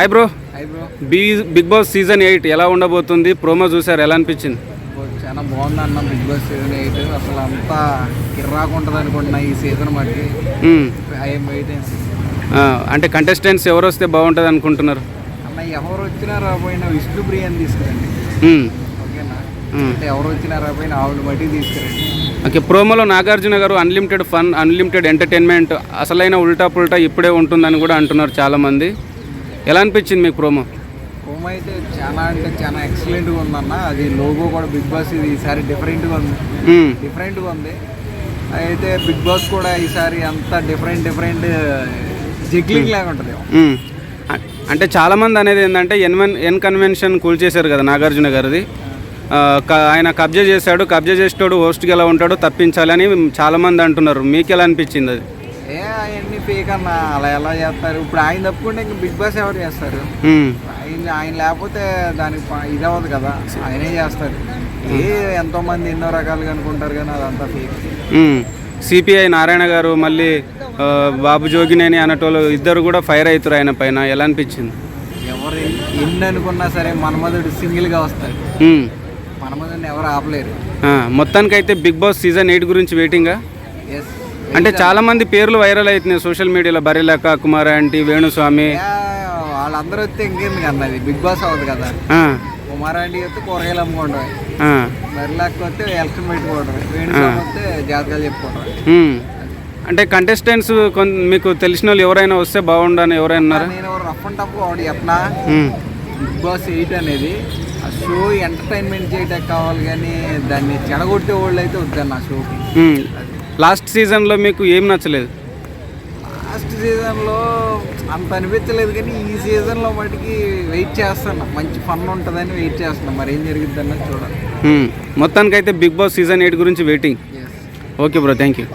Hi bro hi bro be Bigg Boss season eight ఎలా ఉండబోతుంది? Promo చూసారు ఎలా అనిపించింది? చాలా బాగుంది అన్న బిగ్ బాస్ సీజన్ ఎయిట్ అసలు అంతా కిర్రాకు ఉంటుంది అనుకుంటున్నా ఈ సీజన్ మట్టి అంటే కంటెస్టెంట్స్ ఎవరు వస్తే బాగుంటుంది అనుకుంటున్నారు? అన్న ఎవరు వచ్చినా రాబోయినా విష్ణు ప్రియాని తీసుకురండి. ఓకేనా. అంటే ఎవరు వచ్చినా రాబోయినా ఆవిడ మట్టి తీసుకురండి. ఓకే ప్రోమోలో నాగార్జున గారు అన్లిమిటెడ్ ఫన్ అన్లిమిటెడ్ ఎంటర్టైన్మెంట్ అసలైన ఉల్టా పుల్టా ఇప్పుడే ఉంటుందని కూడా అంటున్నారు చాలామంది. ఎలా అనిపించింది మీకు ప్రోమో? హోమ్ అయితే చాలా అంటే చాలా ఎక్సలెంట్గా ఉందన్న. అది లోగో కూడా బిగ్ బాస్ ఇది ఈసారి డిఫరెంట్గా ఉంది. డిఫరెంట్గా ఉంది. అయితే బిగ్ బాస్ కూడా ఈసారి అంతా డిఫరెంట్ డిఫరెంట్ జిగ్లింగ్ లాగా ఉంటుంది. అ- అంటే చాలామంది అనేది ఏంటంటే ఎన్వెన్ ఎన్ కన్వెన్షన్ కూల్చేశారు కదా నాగార్జున గారిది. ఆయన కబ్జా చేశాడు కబ్జా చేసేటోడు హోస్ట్కి ఎలా ఉంటాడో తప్పించాలని చాలామంది అంటున్నారు. మీకు ఎలా అనిపించింది అది? ఏ అవన్నీ ఫేక్ అన్న. అలా ఎలా చేస్తారు? ఇప్పుడు ఆయన తప్పుకుంటే ఇంక బిగ్ బాస్ ఎవరు చేస్తారు. ఆయన ఆయన లేకపోతే దానికి ఇది అవ్వదు కదా. ఆయనే చేస్తారు. ఏ ఎంతో మంది ఎన్నో రకాలుగా అనుకుంటారు కానీ అదంతా ఫేక్. సిపిఐ నారాయణ గారు మళ్ళీ బాబు జోగినేని అనటోళ్ళు ఇద్దరు కూడా ఫైర్ అవుతారు ఆయన పైన. ఎలా అనిపించింది? ఎవరు ఎన్ని అనుకున్నా సరే మన్మధుడు సింగిల్గా వస్తాడు మ్మ్. మన్మధుడిని ఎవరు ఆపలేరు. మొత్తానికైతే బిగ్ బాస్ సీజన్ ఎయిట్ గురించి వెయిటింగా? ఎస్ అంటే చాలా మంది పేర్లు వైరల్ అవుతున్నాయి సోషల్ మీడియాలో. బరిలక్క కుమార్ ఆంటీ వేణుస్వామి వాళ్ళందరూ వస్తే ఇంకేంది అన్నది బిగ్ బాస్ అవ్వదు కదా. ఆ, కుమారాంటి వస్తే కూరగాయలు అమ్ముకోవడం ఆ, బరిలాక్ వస్తే ఎలక్షన్ పెట్టుకోవడం వేణుస్వామి వస్తే జాతకాలు చెప్పుకోవడం మ్మ్. అంటే కంటెస్టెంట్స్ మీకు తెలిసిన వాళ్ళు ఎవరైనా వస్తే బాగుండని ఎవరైనా నేను రఫ్ అండ్ టఫ్ ఆడి చెప్పనా. బిగ్ బాస్ ఎయిట్ అనేది ఆ షో ఎంటర్టైన్మెంట్ చేయడానికి కావాలి కానీ దాన్ని చెడగొట్టే వాళ్ళు అయితే వద్దన్న ఆ షోకి. లాస్ట్ సీజన్లో మీకు ఏం నచ్చలేదు? లాస్ట్ సీజన్లో అంత అనిపించలేదు కానీ ఈ సీజన్లో మటుకి వెయిట్ చేస్తాను మంచి ఫన్ ఉంటుందని వెయిట్ చేస్తున్నాను మరి ఏం జరిగిద్ది అన్నది చూడాలి. మొత్తానికైతే బిగ్ బాస్ సీజన్ ఎయిట్ గురించి waiting. Okay bro thank you.